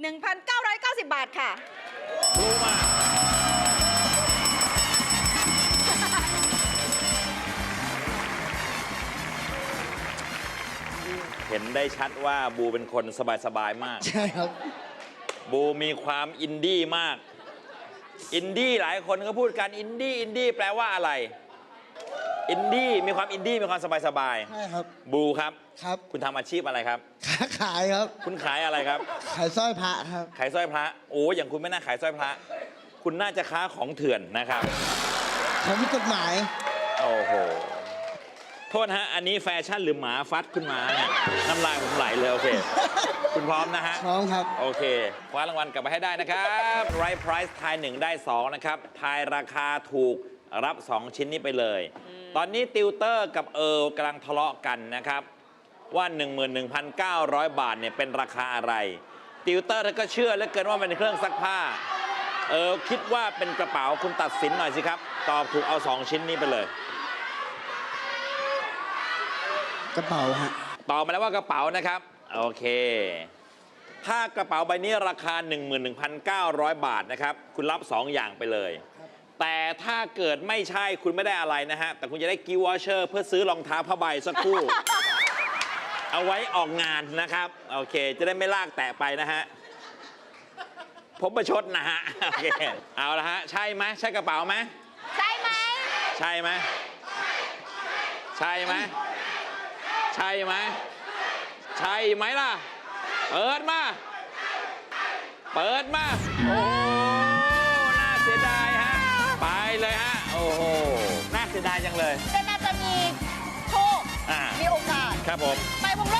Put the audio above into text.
1,990 บาทค่ะ รู้มากเห็นได้ชัดว่าบูเป็นคนสบายๆมาก ใช่ครับ บูมีความอินดี้มาก อินดี้หลายคนก็พูดกัน อินดี้อินดี้แปลว่าอะไร อินดี้มีความอินดี้มีความสบายใช่ครับๆบูครับครับ คุณทำอาชีพอะไรครับ ค้าขายครับ คุณขายอะไรครับ ขายสร้อยพระครับ ขายสร้อยพระ โอ้อย่างคุณไม่น่าขายสร้อยพระ คุณน่าจะค้าของเถื่อนนะครับ ผมมีกฎหมาย โอ้โห โทษนะฮะ อันนี้แฟชั่นหรือหมาฟัดขึ้นมาเนี่ยน้ำลายผมไหลเลย โอเค คุณพร้อมนะฮะ พร้อมครับ โอเค คว้ารางวัลกลับไปให้ได้นะครับ ไรท์ไพรส์ทาย1ได้ 2 นะครับ ทายราคาถูก รับ 2 ชิ้นนี้ไปเลย ตอนนี้ติวเตอร์กับเอิร์ลกำลังทะเลาะกันนะครับ ว่า 11,900 บาทเนี่ยเป็นราคาอะไร ติวเตอร์เธอก็เชื่อเหลือเกินว่าเป็นเครื่องซักผ้า เออคิดว่าเป็นกระเป๋าคุณตัดสินหน่อยสิครับ ตอบถูกเอา 2 ชิ้นนี้ไปเลย กระเป๋าฮะตอบมาแล้วว่ากระเป๋านะครับ โอเค ถ้ากระเป๋าใบนี้ราคา 11,900 บาทนะครับ คุณรับ 2 อย่างไปเลย แต่ถ้าเกิดไม่ใช่คุณไม่ได้อะไรนะฮะ แต่คุณจะได้กิฟต์วอเชอร์ เพื่อซื้อรองเท้าผ้าใบสักคู่ เอาไว้ออกงานนะครับ โอเค จะได้ไม่ลากแตะไปนะฮะ ผมประชดนะฮะ โอเค เอาละฮะ ใช่ไหมใช่กระเป๋าไหมใช่ไหมใช่ไหมใช่ไหมใช่ไหมใช่ไหมล่ะ เปิดมา เปิดมา โอ้ สียดายจังเลยแต่น่าจะมีโชค อ่า มีโอกาส ครับผม ไปผมเริ่มนำเส